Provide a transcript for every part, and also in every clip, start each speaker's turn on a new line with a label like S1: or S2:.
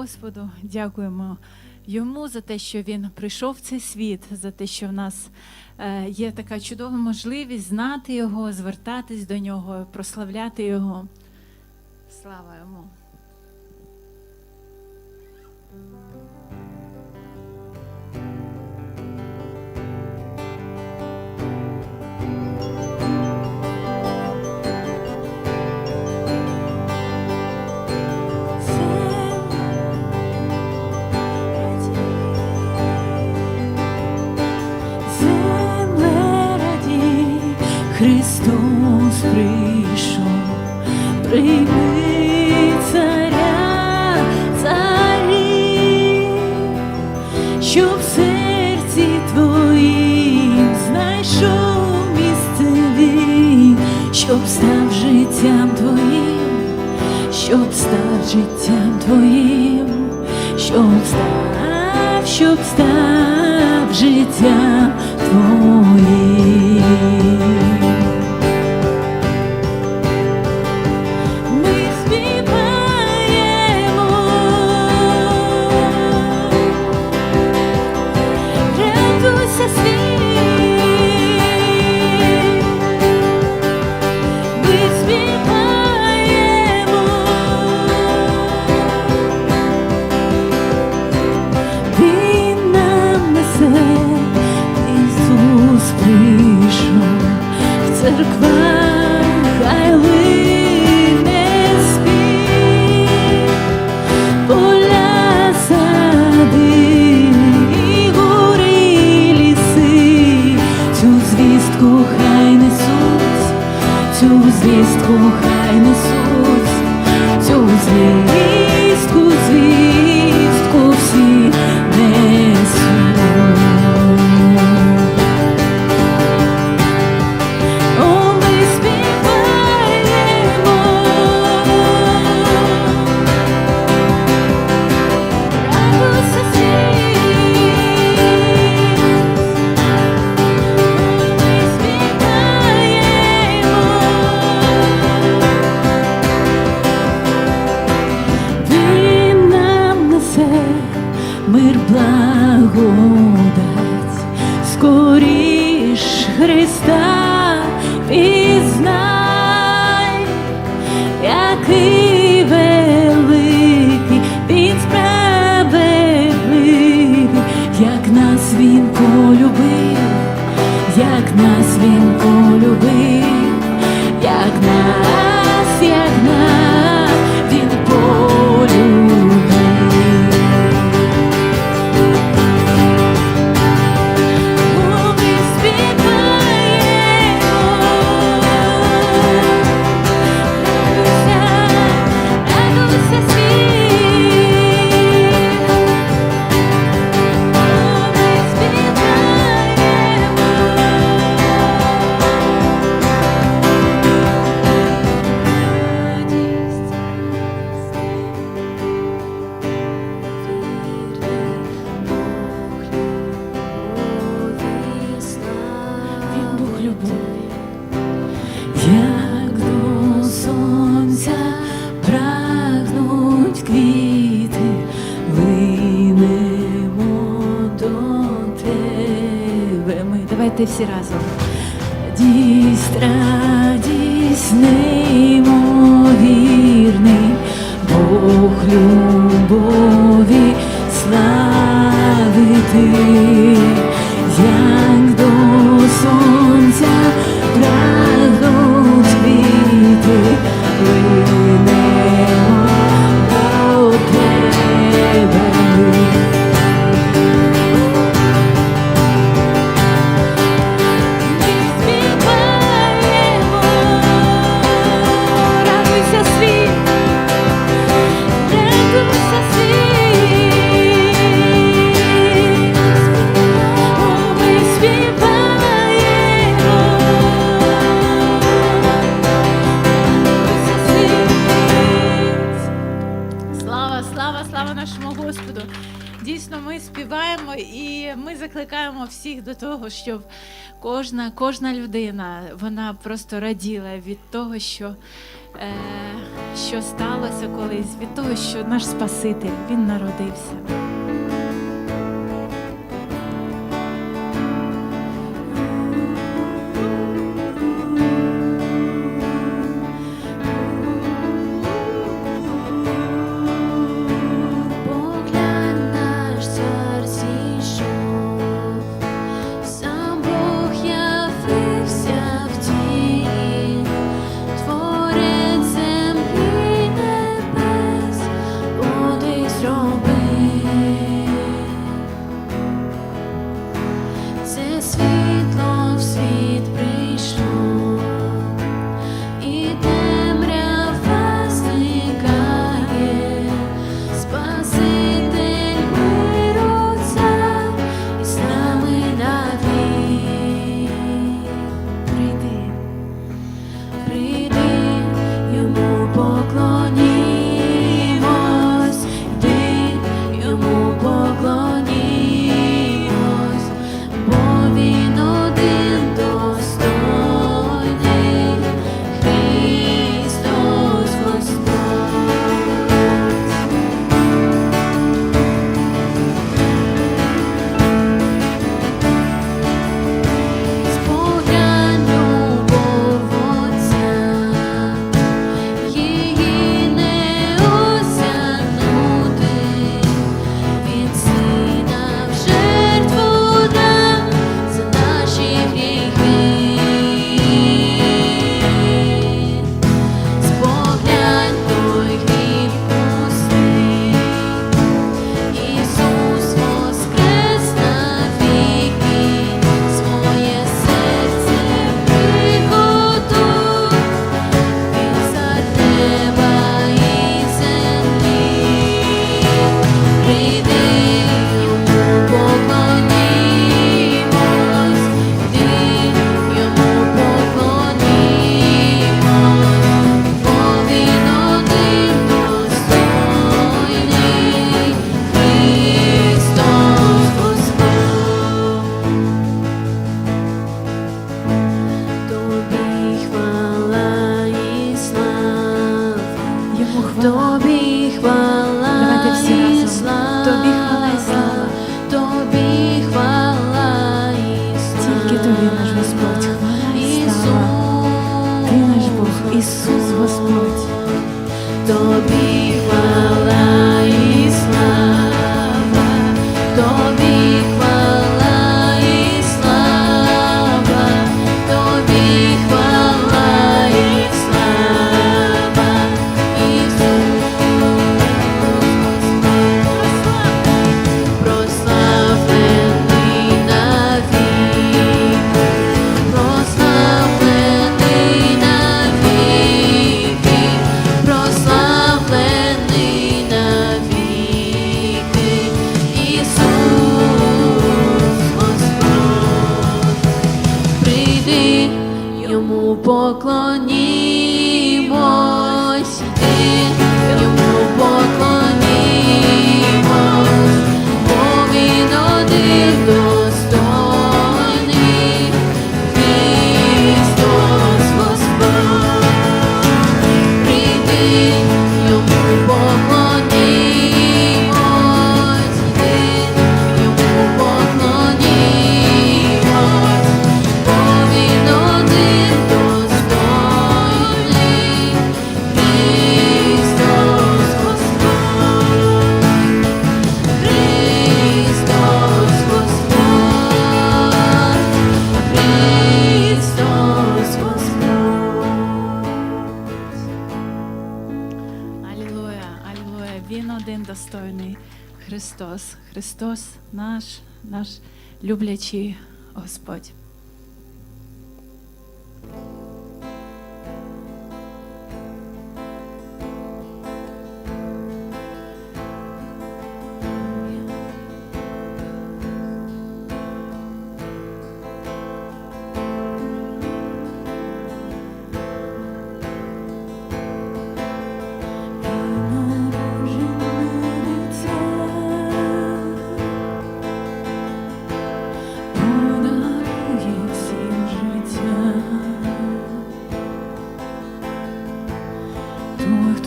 S1: Господу, дякуємо йому за те, що він прийшов в цей світ, за те, що в нас е, є така чудова можливість знати його, звертатись до нього, прославляти його. Слава йому.
S2: щоб став, щоб став життя твоє. cercare
S1: Давайте всі разом.
S2: Дістра, неймовірний, Бог любові славити.
S1: того, щоб кожна кожна людина вона просто раділа від того, що е, що сталося колись, від того, що наш Спаситель він народився.
S2: Ісус Господь тобі.
S1: poklonim. наш люблячий Господь.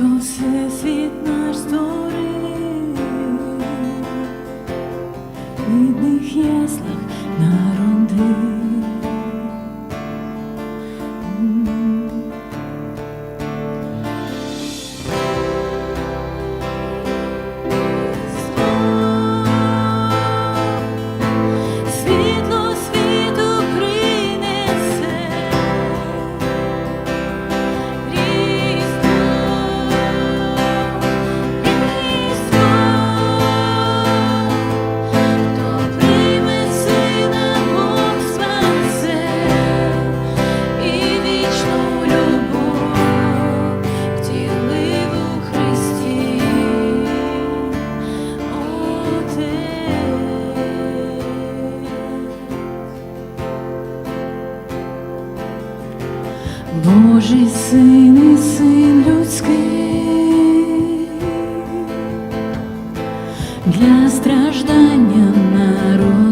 S2: Хто всесвіт наш створив, для страждання народу.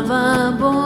S2: love a born.